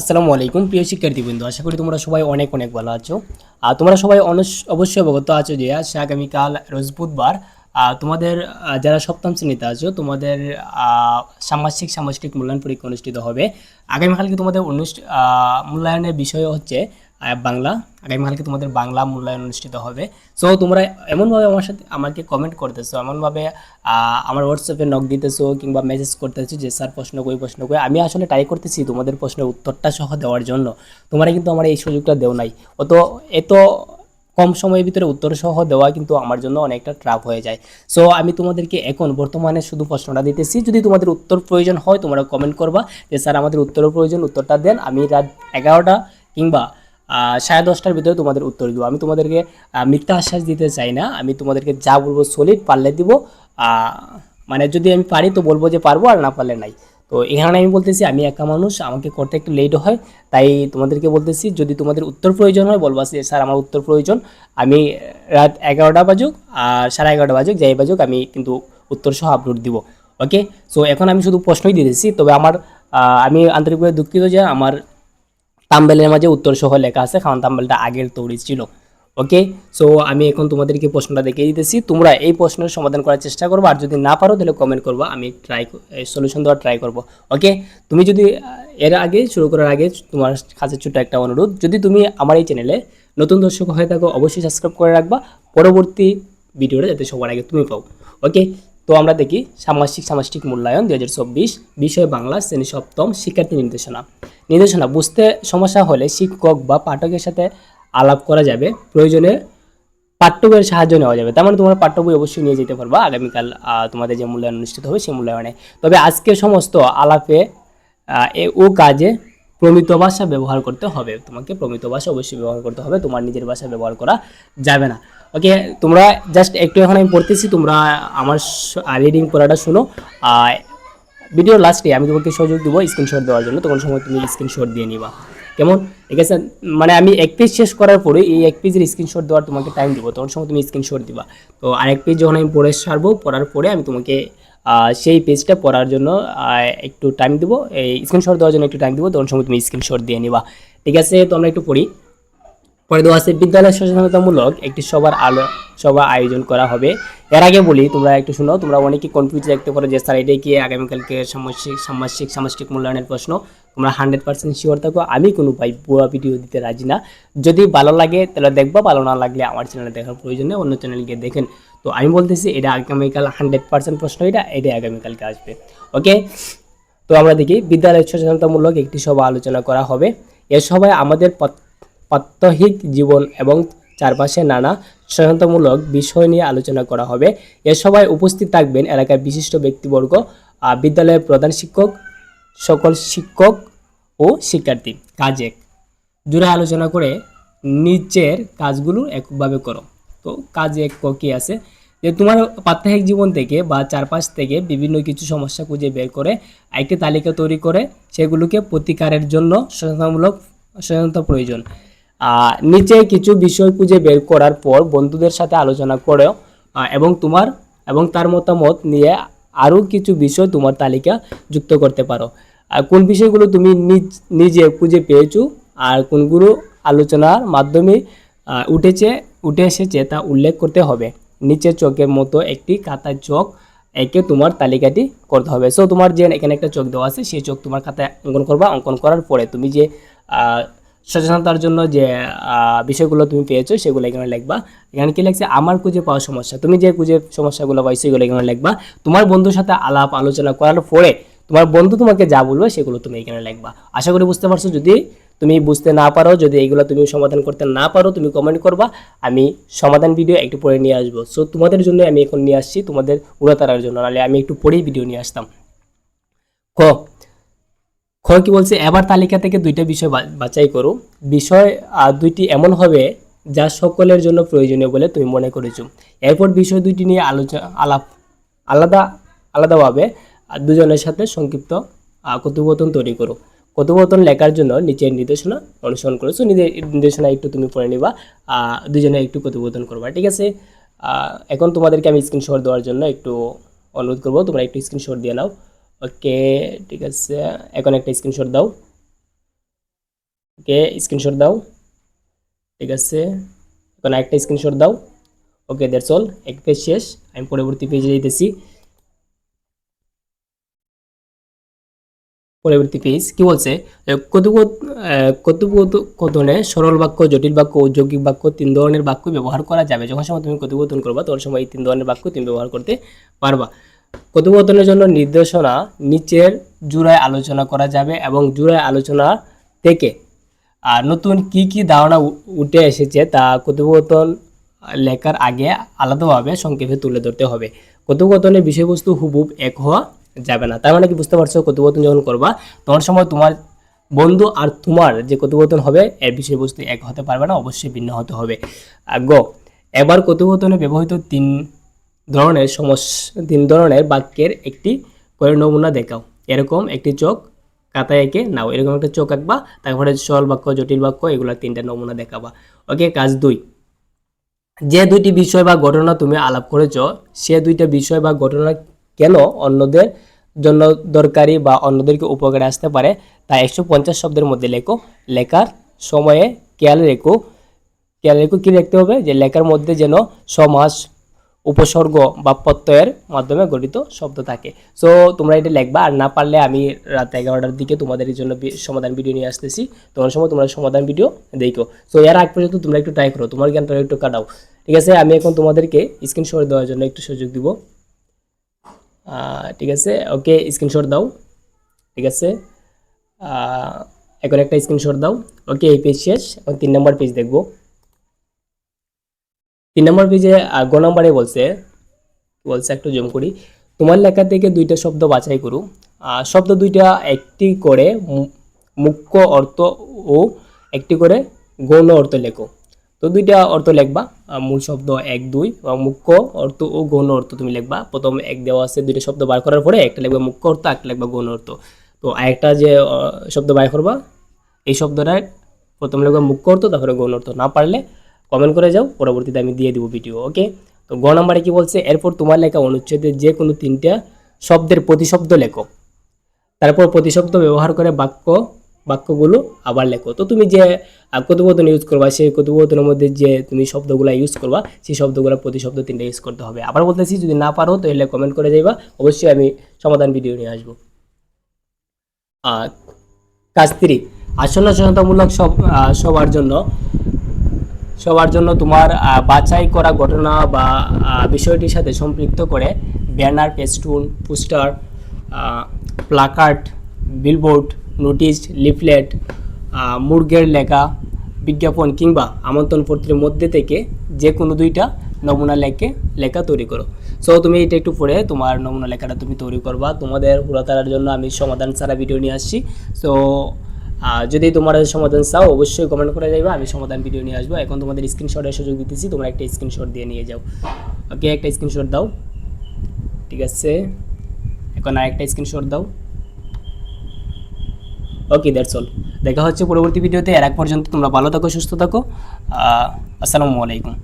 আসসালামু আলাইকুম, প্রিয় শিক্ষার্থীবৃন্দ। আশা করি তোমরা সবাই অনেক অনেক ভালো আছো। আর তোমরা সবাই অবশ্যই অবগত আছো যে আজ আগামীকাল রোজ বুধবার তোমাদের যারা সপ্তম শ্রেণীতে আছো, তোমাদের সামাজিক সামাজিক মূল্যায়ন পরীক্ষা অনুষ্ঠিত হবে। আগামীকালকে তোমাদের অনুষ্ঠ মূল্যায়নের বিষয় হচ্ছে আহ, বাংলা। আগামীকালকে তোমাদের বাংলা মূল্যায়ন অনুষ্ঠিত হবে। সো তোমরা এমনভাবে আমার সাথে আমাকে কমেন্ট করতেছো এমনভাবে আমার হোয়াটসঅ্যাপে নক দিতেছো কিংবা মেসেজ করতেছো যে স্যার প্রশ্ন কই প্রশ্ন কই আমি আসলে ট্রাই করতেছি তোমাদের প্রশ্নের উত্তরটা সহ দেওয়ার জন্য। তোমরা কিন্তু আমার এই সুযোগটা দেও নাই। অত এত কম সময়ের ভিতরে উত্তর সহ দেওয়া কিন্তু আমার জন্য অনেকটা ট্রাফ হয়ে যায়। সো আমি তোমাদেরকে এখন বর্তমানে শুধু প্রশ্নটা দিতেছি। যদি তোমাদের উত্তর প্রয়োজন হয় তোমরা কমেন্ট করবা যে স্যার আমাদের উত্তরের প্রয়োজন উত্তরটা দেন। আমি রাত এগারোটা কিংবা সাড়ে দশটার ভিতরে তোমাদের উত্তর দিব। আমি তোমাদেরকে মিথ্যা আশ্বাস দিতে চাই না। আমি তোমাদেরকে যা বলব সলিড পারলে দিব। মানে যদি আমি পারি তো বলব যে পারব, আর না পারলে নাই। তো এখানে আমি বলতেছি, আমি একা মানুষ, আমাকে করতে একটু লেট হয়। তাই তোমাদেরকে বলতেছি, যদি তোমাদের উত্তর প্রয়োজন হয়, বলবা যে, স্যার, আমার উত্তর প্রয়োজন। আমি রাত এগারোটা বাজুক, আর সাড়ে এগারোটা বাজুক, যাই বাজুক, আমি কিন্তু উত্তর সহ আপলোড দিব। ওকে সো এখন আমি শুধু প্রশ্নই দিচ্ছি তবে আমার আমি আন্তরিকভাবে দুঃখিত যে আমার তাম্বেলের মাঝে উত্তর সহ লেখা আছে, কারণ তাম্বেলটা আগের তৈরি ছিল। ওকে সো আমি এখন তোমাদেরকে প্রশ্নটা দেখিয়ে দিতেছি। তোমরা এই প্রশ্নের সমাধান করার চেষ্টা করব, আর যদি না পারো, তাহলে কমেন্ট করব। আমি ট্রাই সলিউশন দেওয়ার ট্রাই করব। ওকে তুমি যদি এর আগে, শুরু করার আগে তোমার কাছে ছোট্ট একটা অনুরোধ। যদি তুমি আমার এই চ্যানেলে নতুন দর্শক হয়ে থাকো, অবশ্যই সাবস্ক্রাইব করে রাখবা। পরবর্তী ভিডিওটা যাতে সবার আগে তুমি পাও। ওকে তো আমরা দেখি সামাজিক সামাজিক মূল্যায়ন দু হাজার চব্বিশ, বিষয় বাংলা, শ্রেণি সপ্তম, শিক্ষার্থী নির্দেশনা। নির্দেশনা, বুঝতে সমস্যা হলে শিক্ষক বা পাঠকের সাথে আলাপ করা যাবে। প্রয়োজনে পাঠ্য বইয়ের সাহায্য নেওয়া যাবে। তার মানে তোমরা পাঠ্য বই অবশ্যই নিয়ে যেতে পারবা। আগামীকাল তোমাদের যে মূল্যায়ন অনুষ্ঠিত হবে, সেই মূল্যায়নে। তবে আজকে সমস্ত আলাপে ও কাজে প্রমিত ভাষা ব্যবহার করতে হবে। তোমাকে প্রমিত ভাষা অবশ্যই ব্যবহার করতে হবে। তোমার নিজের ভাষা ব্যবহার করা যাবে না। ওকে তোমরা জাস্ট একটু এখন আমি পড়তেছি, তোমরা আমার রিডিং পড়াটা শুনো। ভিডিও লাস্টে আমি তোমাকে সুযোগ দেবো স্ক্রিনশট দেওয়ার জন্য। তখন সময় তুমি স্ক্রিনশট দিয়ে নিবা। কেমন? ঠিক আছে? মানে আমি এক পেজ শেষ করার পরে এই এক পেজের স্ক্রিনশট দেওয়ার তোমাকে টাইম দিব। তখন সময় তুমি স্ক্রিনশট দিবা। তো আরেক পেজ যখন আমি পড়ে সারবো, পড়ার পরে আমি তোমাকে সেই পেজটা পড়ার জন্য একটু টাইম দিব। এই স্ক্রিনশট দেওয়ার জন্য একটু টাইম দিব। তখন সময় তুমি স্ক্রিনশট দিয়ে নিবা। ঠিক আছে, তো আমরা একটু পড়ি। পরে দেওয়া আছে, বিদ্যালয় সচেতনতামূলক একটি সবার আলো, সভা আয়োজন করা হবে। এর আগে বলি, তোমরা একটু শুনো, তোমরা অনেকেই কনফিউজ দেখতে পারো যে, স্যার, এটাই কি আগামীকালকে সামাজিক সামাজিক সামাজিক মূল্যায়নের প্রশ্ন? তোমরা হান্ড্রেড পার্সেন্ট শিওর থাকো, আমি কোনো ভাই বুয়া ভিডিও দিতে রাজি না। যদি ভালো লাগে, তাহলে দেখবা, ভালো না লাগলে আমার চ্যানেলে দেখার প্রয়োজন নেই, অন্য চ্যানেল গিয়ে দেখেন। তো আমি বলতেছি, এটা আগামীকাল হান্ড্রেড পার্সেন্ট প্রশ্ন, এটা এটা আগামীকালকে আসবে। ওকে তো আমরা দেখি, বিদ্যালয় সচেতনতামূলক একটি সভা আলোচনা করা হবে। এ সভায় আমাদের প্রাত- প্রাত্যহিক জীবন এবং চারপাশে নানা সচেতনতামূলক বিষয় নিয়ে আলোচনা করা হবে। এ সভায় উপস্থিত থাকবেন এলাকার বিশিষ্ট ব্যক্তিবর্গ বিদ্যালয়ের প্রধান শিক্ষক, সকল শিক্ষক ও শিক্ষার্থী। কাজ এক জুড়ে আলোচনা করে নিচের কাজগুলো একভাবে করো। কাজ ক- আছে? যে তোমার প্রাত্যহিক জীবন থেকে বা চারপাশ থেকে বিভিন্ন কিছু সমস্যা খুঁজে বের করে একটি তালিকা তৈরি করে সেগুলোকে প্রতিকারের জন্য সচেতনতামূলক, সচেতনতা প্রয়োজন। নিচে কিছু বিষয় খুঁজে বের করার পর বন্ধুদের সাথে আলোচনা করো এবং তোমার, এবং তার মতামত নিয়ে আরও কিছু বিষয় তোমার তালিকা যুক্ত করতে পারো। আর কোন বিষয়গুলো তুমি নিজ, নিজে খুঁজে পেয়েছ? আর কোনগুলো আলোচনার মাধ্যমে উঠেছে, উঠে এসেছে তা উল্লেখ করতে হবে। নিচে চোখের মতো একটি কাতার চোখ একে তোমার তালিকাটি করতে হবে। সো তোমার যে এখানে একটা চোখ দেওয়া আছে, সেই চোখ তোমার খাতায় অঙ্কন করবা। অঙ্কন করার পরে তুমি যে সচেতনতার জন্য যে বিষয়গুলো তুমি পেয়েছ, সেগুলো এখানে লিখবা। এখানে কি লিখছে? আমার খুঁজে পাওয়া সমস্যা। তুমি যে খুঁজে সমস্যাগুলো পাইছো, সেগুলো এখানে লিখবা। তোমার বন্ধুর সাথে আলাপ আলোচনা করার পরে তোমার বন্ধু তোমাকে যা বলবে, সেগুলো তুমি এখানে লিখবা। আশা করি বুঝতে পারছ। যদি তুমি বুঝতে না পারো, যদি এগুলো তুমি সমাধান করতে না পারো, তুমি কমেন্ট করবা, আমি সমাধান ভিডিও একটু পরে নিয়ে আসব। সো তোমাদের জন্য আমি এখন নিয়ে আসছি তোমাদের উড়াতারার জন্য নাহলে আমি একটু পরেই ভিডিও নিয়ে আসতাম। ক খ কি বলছে, এবার তালিকা থেকে দুইটা বিষয় বাছাই করো। বিষয় দুইটি এমন হবে যা সকলের জন্য প্রয়োজনীয় বলে তুমি মনে করেছ। এরপর বিষয় দুইটি নিয়ে আলোচনা, আলাপ, আলাদা, আলাদাভাবে দুজনের সাথে সংক্ষিপ্ত কথোপকথন তৈরি করো। কথোপকথন লেখার জন্য নিচের নির্দেশনা অনুসরণ করো। সো নিজের নির্দেশনা একটু তুমি পড়ে নিবা দুজনে একটু কথোপকথন করবা, ঠিক আছে? এখন তোমাদেরকে আমি স্ক্রিনশট দেওয়ার জন্য একটু অনুরোধ করব, তোমরা একটু স্ক্রিনশট দিয়ে নাও। ওকে ঠিক আছে, এখন একটা স্ক্রিনশট দাও। ওকে স্ক্রিনশট দাও। ঠিক আছে, এখন একটা স্ক্রিনশট দাও। ওকে দ্যাটস অল এক পেজ শেষ, আমি পরবর্তী পেজে যেতেছি পরবর্তী পেজ কি বলছে? কথোপকথনে সরল বাক্য, জটিল বাক্য ও যৌগিক বাক্য, তিন ধরনের বাক্য ব্যবহার করা যাবে। যখন সময় তুমি কথোপকথন করবা, তখন সময় এই তিন ধরনের বাক্য তুমি ব্যবহার করতে পারবা। কথোপকথনের জন্য নির্দেশনা নিচের জুড়ায় আলোচনা করা যাবে এবং জুড়ায় আলোচনা থেকে আর নতুন কি কি ধারণা উঠে এসেছে তা কথোপকথন লেখার আগে আলাদাভাবে সংক্ষেপে তুলে ধরতে হবে। কথোপকথনের বিষয়বস্তু হুবুব এক হওয়া যাবে না। তার মানে কি বুঝতে পারছ? কথোপকথন যখন করবা, তখন সময় তোমার বন্ধু আর তোমার যে কথোপকথন হবে, এর বিষয়বস্তু এক হতে পারবে না, অবশ্যই ভিন্ন হতে হবে। গ, এবার কথোপকথনে ব্যবহৃত তিন ধরনের সমস্যা তিন ধরনের বাক্যের একটি করে নমুনা দেখাও। এরকম একটি চোখ কাতায় এঁকে নাও। এরকম একটা চোখ আঁকবা, তারপরে সরল বাক্য, জটিল বাক্য, এগুলো তিনটা নমুনা দেখাবা। ওকে, কাজ দুই। যে দুইটি বিষয় বা ঘটনা তুমি আলাপ করেছ, সে দুইটা বিষয় বা ঘটনা কেন অন্যদের জন্য দরকারি বা অন্যদেরকে উপকারে আসতে পারে, তা একশো পঞ্চাশ শব্দের মধ্যে লেখো। লেখার সময়ে খেয়াল রেখো। খেয়াল রেখো কী লিখতে হবে? যে লেখার মধ্যে যেন সমাস, উপসর্গ বা প্রত্যয়ের মাধ্যমে গঠিত শব্দ থাকে। সো তোমরা এটা লিখবা। আর না পারলে আমি রাত এগারোটার দিকে তোমাদের জন্য সমাধান ভিডিও নিয়ে আসতেছি। তোমার সময় তোমরা সমাধান ভিডিও দেখো। সো এর আগ পর্যন্ত তোমরা একটু ট্রাই করো। তোমার জ্ঞানটা একটু কাটাও। ঠিক আছে? আমি এখন তোমাদেরকে স্ক্রিনশট দেওয়ার জন্য একটু সুযোগ দিব। ঠিক আছে, ওকে স্ক্রিনশট দাও, ঠিক আছে এখন একটা স্ক্রিনশট দাও, ওকে, এই পেজ শেষ, এখন তিন নম্বর পেজ দেখব। তিন নম্বর পেজে গ নম্বরে বলছে বলছে, একটু জম করি, তোমার লেখা থেকে দুইটা শব্দ বাছাই করু শব্দ দুইটা একটি করে মুখ্য অর্থ ও একটি করে গৌণ অর্থ লেখো। তো দুইটা অর্থ লিখবা। মূল শব্দ এক, দুই এবং মুখ্য অর্থ ও গৌণ অর্থ তুমি লিখবা। প্রথম এক দেওয়া আছে, দুইটা শব্দ বার করার পরে একটা লিখবা মুখ্য অর্থ একটা লিখবা গৌণ অর্থ। তো আরেকটা যে শব্দ বার করবা, এই শব্দটা প্রথম লিখবা মুখ্য অর্থ, তারপরে গৌণ অর্থ। না পারলে কমেন্ট করে যাও, পরবর্তীতে আমি দিয়ে দিব ভিডিও ওকে তো গ নাম্বারে কি বলছে? এরপর তোমার লেখা অনুচ্ছেদে যে কোনো তিনটা শব্দের প্রতিশব্দ লেখো। তারপর প্রতিশব্দ ব্যবহার করে বাক্য বাক্যগুলো আবার লেখো। তো তুমি যে কথোপকথন ইউজ করবা, সেই কথোপকথনের মধ্যে যে তুমি শব্দগুলো ইউজ করবা, সেই শব্দগুলো প্রতিশব্দ তিনটা ইউজ করতে হবে। আবার বলতেছি, যদি না পারো, তাহলে কমেন্ট করে যাইবা। অবশ্যই আমি সমাধান ভিডিও নিয়ে আসব। কাজ আসন্ন সচেতনতামূলক সব সবার জন্য সবার জন্য তোমার বাছাই করা ঘটনা বা বিষয়টির সাথে সম্পৃক্ত করে banner, festoon, poster placard billboard notice leaflet মুরগের লেখা, বিজ্ঞাপন কিংবা আমন্ত্রণপত্রের মধ্যে থেকে যে কোনো দুইটা নমুনা লেখে, লেখা তৈরি করো। সো তুমি এটা একটু পড়ে তোমার নমুনা লেখাটা তুমি তৈরি করবা। তোমাদের পুরাতার জন্য আমি সমাধান ছাড়া ভিডিও নিয়ে আসছি। সো যদি তোমার সমাধান চাও, অবশ্যই কমেন্ট করে যাইবা। আমি সমাধান ভিডিও নিয়ে আসব। এখন তোমাদের স্ক্রিনশটের সুযোগ দিতেছি। তোমরা একটা স্ক্রিনশট দিয়ে নিয়ে যাও। ওকে একটা স্ক্রিনশট দাও। ঠিক আছে? এখন আরেকটা স্ক্রিনশট দাও। ওকে দ্যাটস অল দেখা হচ্ছে পরবর্তী ভিডিওতে। এর এক পর্যন্ত তোমরা ভালো থাকো, সুস্থ থাকো। আসসালামু আলাইকুম।